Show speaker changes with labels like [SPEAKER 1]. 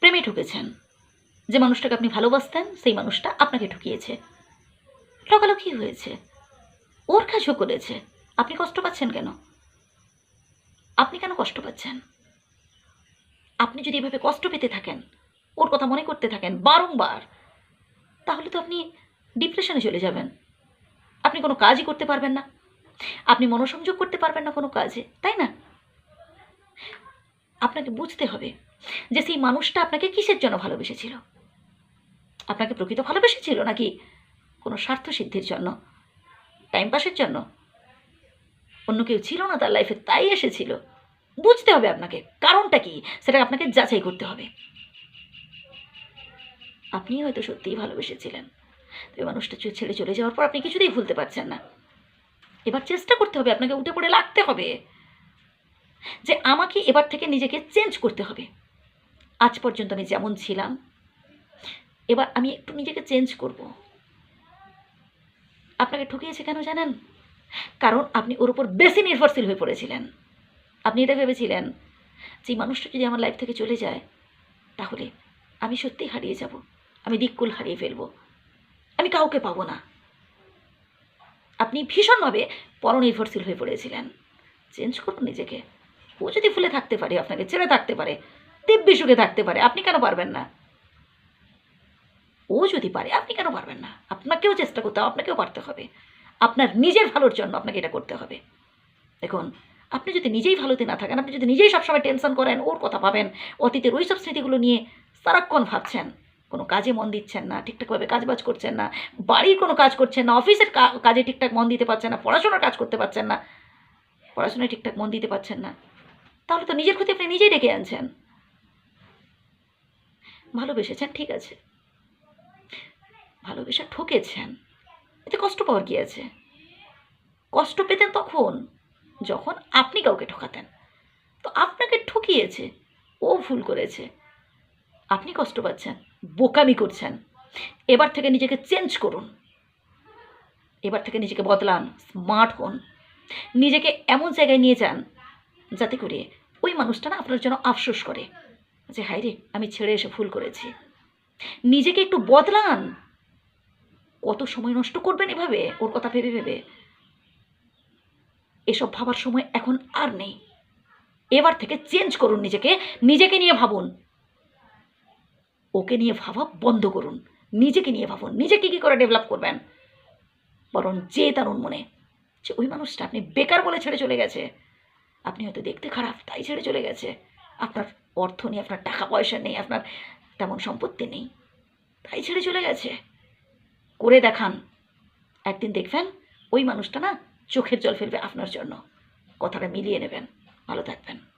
[SPEAKER 1] প্রেমে ঠকেছেন যে মানুষটাকে আপনি ভালোবাসতেন, সেই মানুষটা আপনাকে ঠকিয়েছে কি হয়েছে। ওর কাজও করেছে। আপনি কষ্ট পাচ্ছেন কেন? আপনি কেন কষ্ট পাচ্ছেন? আপনি যদি এভাবে কষ্ট পেতে থাকেন, ওর কথা মনে করতে থাকেন বারংবার, তাহলে তো আপনি ডিপ্রেশনে চলে যাবেন। আপনি কোনো কাজই করতে পারবেন না। আপনি মনোসংযোগ করতে পারবেন না কোনো কাজে, তাই না? আপনাকে বুঝতে হবে যে সেই মানুষটা আপনাকে কিসের জন্য ভালোবেসেছিল? আপনাকে প্রকৃত ভালোবেসেছিল নাকি কোনো স্বার্থ সিদ্ধির জন্য? টাইম পাসের জন্য? অন্য কেউ ছিল না তার লাইফে তাই এসেছিল। বুঝতে হবে আপনাকে, কারণটা কি? সেটা আপনাকে যাচাই করতে হবে। আপনি হয়তো সত্যিই ভালোবেসেছিলেন। তো এই মানুষটা ছেড়ে চলে যাওয়ার পর আপনি কিছুতেই ভুলতে পারছেন না। এবার চেষ্টা করতে হবে আপনাকে উঠে পড়ে লাগতে হবে। যে আমাকে এবার থেকে নিজেকে চেঞ্জ করতে হবে। আজ পর্যন্ত আমি যেমন ছিলাম, এবার আমি একটু নিজেকে চেঞ্জ করব। আপনাকে ঠকিয়েছে কেন জানেন? কারণ আপনি ওর উপর বেশি নির্ভরশীল হয়ে পড়েছিলেন। আপনি এটা ভেবেছিলেন যে মানুষটা যদি আমার লাইফ থেকে চলে যায়, তাহলে আমি সত্যিই হারিয়ে যাব, আমি দিককুল হারিয়ে ফেলব, আমি কাউকে পাবো না। আপনি ভীষণভাবে পরনির্ভরশীল হয়ে পড়েছিলেন। চেঞ্জ করুন নিজেকে। ও যদি ফুলে থাকতে পারে, আপনাকে ছেড়ে থাকতে পারে দিব্যি সুখে থাকতে পারে, আপনি কেন পারবেন না? ও যদি পারে, আপনি কেন পারবেন না? আপনাকেও চেষ্টা করতে হবে, আপনাকেও পারতে হবে। আপনার নিজের ভালোর জন্য আপনাকে এটা করতে হবে। দেখুন, আপনি যদি নিজেই ভালোতে না থাকেন, আপনি যদি নিজেই সবসময় টেনশন করেন, ওর কথা ভাবেন, অতীতের ওই সব স্মৃতিগুলো নিয়ে সারাক্ষণ ভাবছেন, কোনো কাজে মন দিচ্ছেন না, ঠিকঠাকভাবে কাজবাজ করছেন না, বাড়ির কোনো কাজ করছেন না, অফিসের কাজে ঠিকঠাক মন দিতে পারছেন না, পড়াশোনার কাজ করতে পারছেন না, পড়াশোনায় ঠিকঠাক মন দিতে পারছেন না, তাহলে তো নিজের ক্ষতি আপনি নিজেই ডেকে আনছেন। ভালোবেসেছেন, ঠিক আছে। ভালোবেসে ঠকেছেন, এতে কষ্ট পাওয়ার কি আছে? কষ্ট পেতেন তখন, যখন আপনি কাউকে ঠকাতেন। তো আপনাকে ঠকিয়েছে, ও ভুল করেছে। আপনি কষ্ট পাচ্ছেন, বোকামি করছেন। এবার থেকে নিজেকে চেঞ্জ করুন। এবার থেকে নিজেকে বদলান, স্মার্ট হন। নিজেকে এমন জায়গায় নিয়ে যান, যাতে করে ওই মানুষটা না আপনার জন্য আফসোস করে। যে হায় রে, আমি ছেড়ে এসে ভুল করেছি। নিজেকে একটু বদলান। কত সময় নষ্ট করবেন এভাবে? ওর কথা ভেবে ভেবে। এসব ভাবার সময় এখন আর নেই। এবার থেকে চেঞ্জ করুন নিজেকে নিজেকে নিয়ে ভাবুন। ওকে নিয়ে ভাবা বন্ধ করুন। নিজেকে নিয়ে ভাবুন। নিজেকে কী করে ডেভেলপ করবেন? বরং যে তারুণ মনে, যে ওই মানুষটা আপনি বেকার বলে ছেড়ে চলে গেছে। আপনি হয়তো দেখতে খারাপ, তাই ছেড়ে চলে গেছে। আপনার অর্থ নেই আপনার টাকা পয়সা নেই, আপনার তেমন সম্পত্তি নেই। তাই ছেড়ে চলে গেছে। করে দেখান। একদিন দেখবেন ওই মানুষটা না চোখের জল ফেলবে আপনার জন্য। কথাটা মিলিয়ে নেবেন। ভালো থাকবেন।